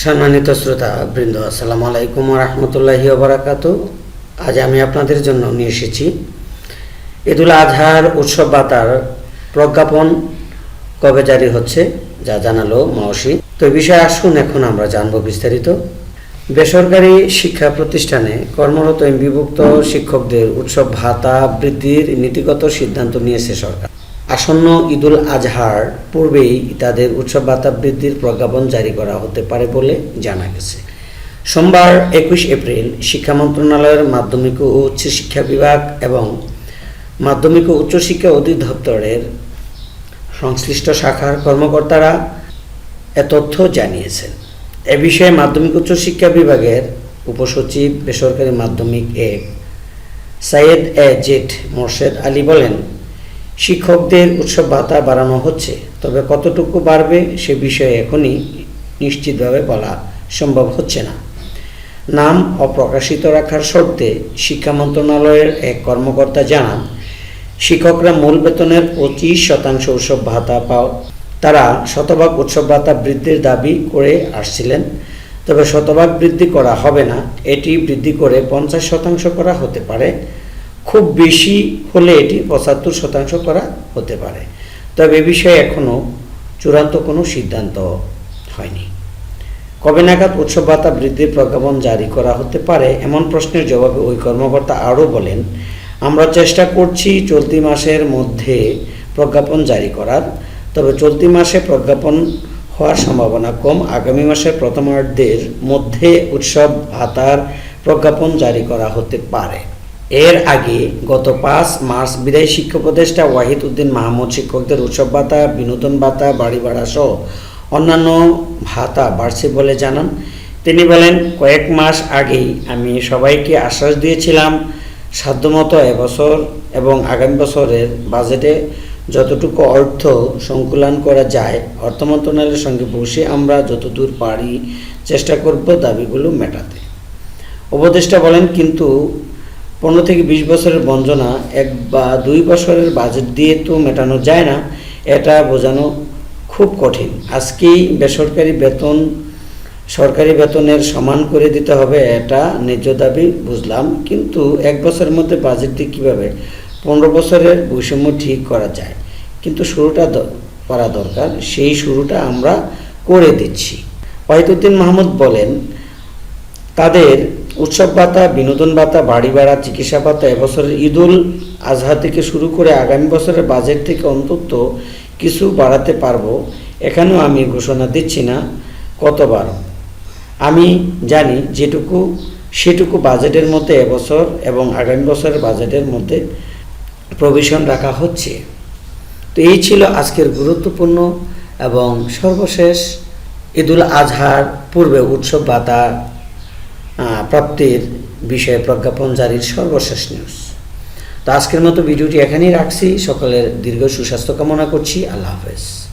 সম্মানিত শ্রোতা, বৃন্দ, আসসালামু আলাইকুম রহমতুল্লাহি বারাকাতু আজ আমি আপনাদের জন্য নিয়ে এসেছি ঈদুল আজহার উৎসব বাতার প্রজ্ঞাপন। কবে জারি হচ্ছে যা জানালো মাওসি। তো বিষয়ে আসুন, এখন আমরা জানব বিস্তারিত। বেসরকারি শিক্ষা প্রতিষ্ঠানে কর্মরত বিভক্ত শিক্ষকদের উৎসব ভাতা বৃদ্ধির নীতিগত সিদ্ধান্ত নিয়েছে সরকার। আসন্ন ঈদুল আজহার পূর্বেই তাদের উৎসব ভাতা বৃদ্ধির প্রজ্ঞাপন জারি করা হতে পারে বলে জানা গেছে। সোমবার একুশ এপ্রিল শিক্ষা মন্ত্রণালয়ের মাধ্যমিক ও উচ্চ শিক্ষা বিভাগ এবং মাধ্যমিক ও উচ্চশিক্ষা অধিদপ্তরের সংশ্লিষ্ট শাখার কর্মকর্তারা এ তথ্য জানিয়েছেন। এ বিষয়ে মাধ্যমিক উচ্চশিক্ষা বিভাগের উপসচিব বেসরকারি মাধ্যমিক A Sayeed A Z Morshed Ali বলেন শিক্ষকদের উৎসব ভাতা বাড়ানো হচ্ছে, তবে কতটুকু বাড়বে সে বিষয়ে এখনই নিশ্চিতভাবে বলা সম্ভব হচ্ছে না। নাম অপ্রকাশিত রাখার শর্তে শিক্ষা মন্ত্রণালয়ের এক কর্মকর্তা জানান, শিক্ষকরা মূল বেতনের পঁচিশ শতাংশ উৎসব ভাতা পাও, তারা শতভাগ উৎসব ভাতা বৃদ্ধির দাবি করে আসছিলেন, তবে শতভাগ বৃদ্ধি করা হবে না, এটি বৃদ্ধি করে পঞ্চাশ শতাংশ করা হতে পারে। খুব বেশি হলে এটি পঁচাত্তর শতাংশ করা হতে পারে। তবে এ বিষয়ে এখনও চূড়ান্ত কোনো সিদ্ধান্ত হয়নি। কবে নাগাদ উৎসব ভাতা বৃদ্ধির প্রজ্ঞাপন জারি করা হতে পারে এমন প্রশ্নের জবাবে ওই কর্মকর্তা আরও বলেন, আমরা চেষ্টা করছি চলতি মাসের মধ্যে প্রজ্ঞাপন জারি করার, তবে চলতি মাসে প্রজ্ঞাপন হওয়ার সম্ভাবনা কম। আগামী মাসের প্রথমার্ধের মধ্যে উৎসব ভাতার প্রজ্ঞাপন জারি করা হতে পারে। এর আগে গত পাঁচ মার্চ বিদায়ী শিক্ষক উপদেষ্টা ওয়াহিদ উদ্দিন মাহমুদ শিক্ষকদের উৎসব ভাতা, বিনোদন ভাতা, বাড়ি ভাড়া সহ অন্যান্য ভাতা বাড়ছে বলে জানান। তিনি বলেন, কয়েক মাস আগেই আমি সবাইকে আশ্বাস দিয়েছিলাম, সাধ্যমতো এবছর এবং আগামী বছরের বাজেটে যতটুকু অর্থ সংকুলন করা যায়, অর্থ মন্ত্রণালয়ের সঙ্গে বসে আমরা যতদূর পারি চেষ্টা করব দাবিগুলো মেটাতে। উপদেষ্টা বলেন, কিন্তু পনেরো থেকে বিশ বছরের বঞ্চনা এক বা দুই বছরের বাজেট দিয়ে তো মেটানো যায় না, এটা বোঝানো খুব কঠিন। আজকেই বেসরকারি বেতন, সরকারি বেতনের সমান করে দিতে হবে এটা ন্যায্য দাবি, বুঝলাম। কিন্তু এক বছরের মধ্যে বাজেট দিয়ে কীভাবে পনেরো বছরের বৈষম্য ঠিক করা যায়? কিন্তু শুরুটা করা দরকার, সেই শুরুটা আমরা করে দিচ্ছি। ওয়াহিদুদ্দিন মাহমুদ বলেন, তাদের উৎসব ভাতা, বিনোদন ভাতা, বাড়ি ভাড়া, চিকিৎসা ভাতা এবছরের ঈদুল আজহা থেকে শুরু করে আগামী বছরের বাজেট থেকে অন্তত কিছু বাড়াতে পারব। এখানেও আমি ঘোষণা দিচ্ছি না কতবার। আমি জানি যেটুকু, সেটুকু বাজেটের মধ্যে এবছর এবং আগামী বছরের বাজেটের মধ্যে প্রভিশন রাখা হচ্ছে। তো এই ছিল আজকের গুরুত্বপূর্ণ এবং সর্বশেষ ঈদুল আজহার পূর্বে উৎসব ভাতা প্রাপ্তির বিষয়ে প্রজ্ঞাপন জারির সর্বশেষ নিউজ তো আজকের মতো ভিডিওটি এখানেই রাখছি। সকলের দীর্ঘ সুস্বাস্থ্য কামনা করছি। আল্লাহ হাফেজ।